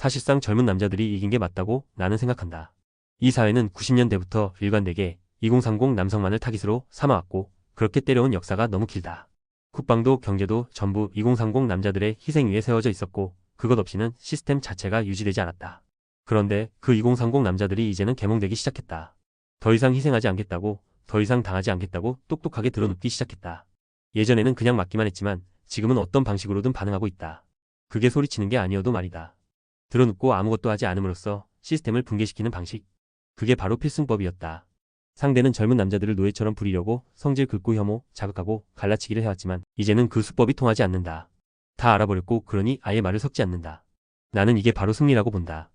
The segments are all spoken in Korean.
사실상 젊은 남자들이 이긴 게 맞다고 나는 생각한다. 이 사회는 90년대부터 일관되게 2030 남성만을 타깃으로 삼아왔고 그렇게 때려온 역사가 너무 길다. 국방도 경제도 전부 2030 남자들의 희생 위에 세워져 있었고 그것 없이는 시스템 자체가 유지되지 않았다. 그런데 그 2030 남자들이 이제는 개몽되기 시작했다. 더 이상 희생하지 않겠다고, 더 이상 당하지 않겠다고 똑똑하게 드러눕기 시작했다. 예전에는 그냥 맞기만 했지만 지금은 어떤 방식으로든 반응하고 있다. 그게 소리치는 게 아니어도 말이다. 드러눕고 아무것도 하지 않음으로써 시스템을 붕괴시키는 방식. 그게 바로 필승법이었다. 상대는 젊은 남자들을 노예처럼 부리려고 성질 긁고 혐오, 자극하고 갈라치기를 해왔지만 이제는 그 수법이 통하지 않는다. 다 알아버렸고 그러니 아예 말을 섞지 않는다. 나는 이게 바로 승리라고 본다.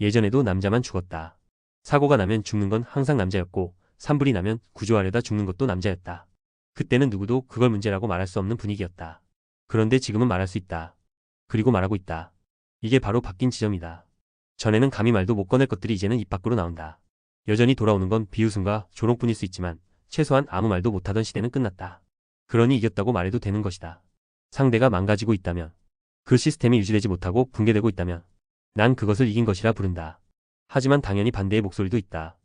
예전에도 남자만 죽었다. 사고가 나면 죽는 건 항상 남자였고 산불이 나면 구조하려다 죽는 것도 남자였다. 그때는 누구도 그걸 문제라고 말할 수 없는 분위기였다. 그런데 지금은 말할 수 있다. 그리고 말하고 있다. 이게 바로 바뀐 지점이다. 전에는 감히 말도 못 꺼낼 것들이 이제는 입 밖으로 나온다. 여전히 돌아오는 건 비웃음과 조롱뿐일 수 있지만 최소한 아무 말도 못하던 시대는 끝났다. 그러니 이겼다고 말해도 되는 것이다. 상대가 망가지고 있다면, 그 시스템이 유지되지 못하고 붕괴되고 있다면, 난 그것을 이긴 것이라 부른다. 하지만 당연히 반대의 목소리도 있다.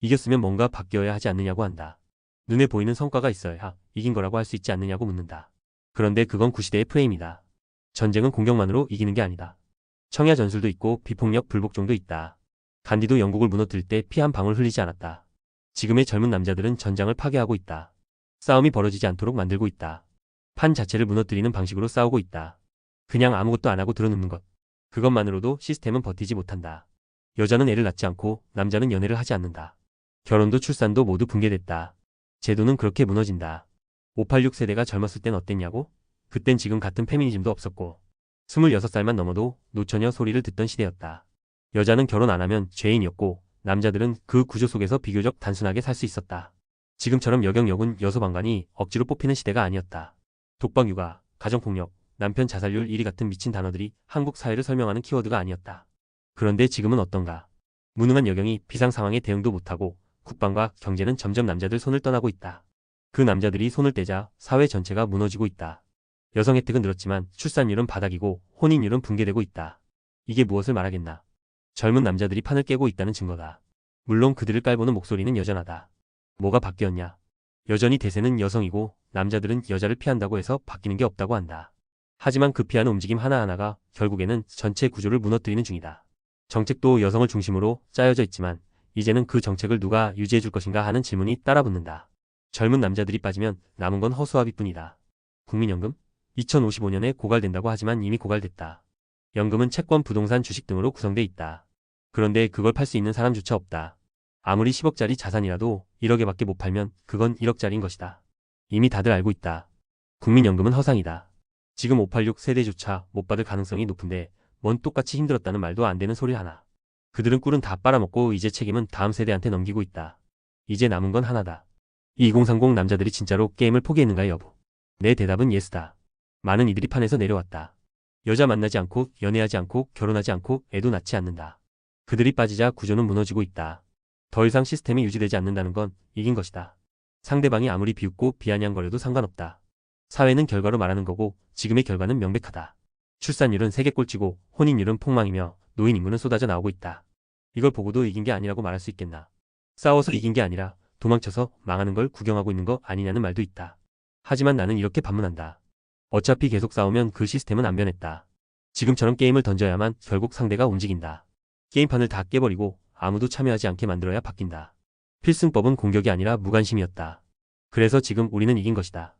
이겼으면 뭔가 바뀌어야 하지 않느냐고 한다. 눈에 보이는 성과가 있어야 이긴 거라고 할 수 있지 않느냐고 묻는다. 그런데 그건 구시대의 프레임이다. 전쟁은 공격만으로 이기는 게 아니다. 청야 전술도 있고 비폭력 불복종도 있다. 간디도 영국을 무너뜨릴 때 피 한 방울 흘리지 않았다. 지금의 젊은 남자들은 전장을 파괴하고 있다. 싸움이 벌어지지 않도록 만들고 있다. 판 자체를 무너뜨리는 방식으로 싸우고 있다. 그냥 아무것도 안 하고 들어눕는 것. 그것만으로도 시스템은 버티지 못한다. 여자는 애를 낳지 않고 남자는 연애를 하지 않는다. 결혼도 출산도 모두 붕괴됐다. 제도는 그렇게 무너진다. 586 세대가 젊었을 땐 어땠냐고? 그땐 지금 같은 페미니즘도 없었고 26살만 넘어도 노처녀 소리를 듣던 시대였다. 여자는 결혼 안 하면 죄인이었고 남자들은 그 구조 속에서 비교적 단순하게 살 수 있었다. 지금처럼 여경여군 여소방관이 억지로 뽑히는 시대가 아니었다. 독박 육아, 가정폭력, 남편 자살률 1위 같은 미친 단어들이 한국 사회를 설명하는 키워드가 아니었다. 그런데 지금은 어떤가? 무능한 여경이 비상 상황에 대응도 못하고 국방과 경제는 점점 남자들 손을 떠나고 있다. 그 남자들이 손을 떼자 사회 전체가 무너지고 있다. 여성 혜택은 늘었지만 출산율은 바닥이고 혼인율은 붕괴되고 있다. 이게 무엇을 말하겠나? 젊은 남자들이 판을 깨고 있다는 증거다. 물론 그들을 깔보는 목소리는 여전하다. 뭐가 바뀌었냐? 여전히 대세는 여성이고 남자들은 여자를 피한다고 해서 바뀌는 게 없다고 한다. 하지만 그 피하는 움직임 하나하나가 결국에는 전체 구조를 무너뜨리는 중이다. 정책도 여성을 중심으로 짜여져 있지만 이제는 그 정책을 누가 유지해 줄 것인가 하는 질문이 따라붙는다. 젊은 남자들이 빠지면 남은 건 허수아비뿐이다. 국민연금? 2055년에 고갈된다고 하지만 이미 고갈됐다. 연금은 채권, 부동산, 주식 등으로 구성돼 있다. 그런데 그걸 팔 수 있는 사람조차 없다. 아무리 10억짜리 자산이라도 1억에밖에 못 팔면 그건 1억짜리인 것이다. 이미 다들 알고 있다. 국민연금은 허상이다. 지금 586 세대조차 못 받을 가능성이 높은데 뭔 똑같이 힘들었다는 말도 안 되는 소리 하나. 그들은 꿀은 다 빨아먹고 이제 책임은 다음 세대한테 넘기고 있다. 이제 남은 건 하나다. 2030 남자들이 진짜로 게임을 포기했는가 여부. 내 대답은 예스다. 많은 이들이 판에서 내려왔다. 여자 만나지 않고 연애하지 않고 결혼하지 않고 애도 낳지 않는다. 그들이 빠지자 구조는 무너지고 있다. 더 이상 시스템이 유지되지 않는다는 건 이긴 것이다. 상대방이 아무리 비웃고 비아냥거려도 상관없다. 사회는 결과로 말하는 거고 지금의 결과는 명백하다. 출산율은 세계 꼴찌고 혼인율은 폭망이며 노인 인구는 쏟아져 나오고 있다. 이걸 보고도 이긴 게 아니라고 말할 수 있겠나. 싸워서 이긴 게 아니라 도망쳐서 망하는 걸 구경하고 있는 거 아니냐는 말도 있다. 하지만 나는 이렇게 반문한다. 어차피 계속 싸우면 그 시스템은 안 변했다. 지금처럼 게임을 던져야만 결국 상대가 움직인다. 게임판을 다 깨버리고 아무도 참여하지 않게 만들어야 바뀐다. 필승법은 공격이 아니라 무관심이었다. 그래서 지금 우리는 이긴 것이다.